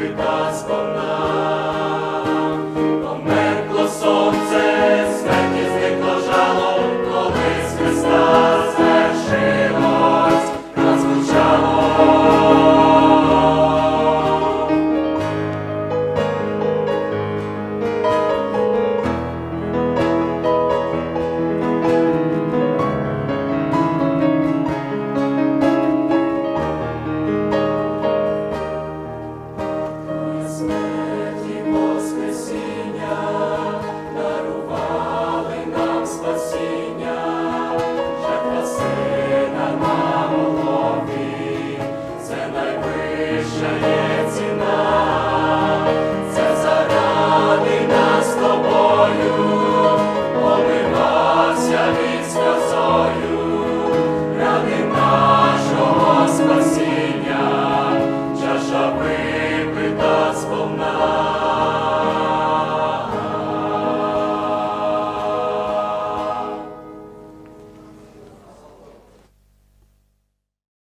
Пита сповна. shine.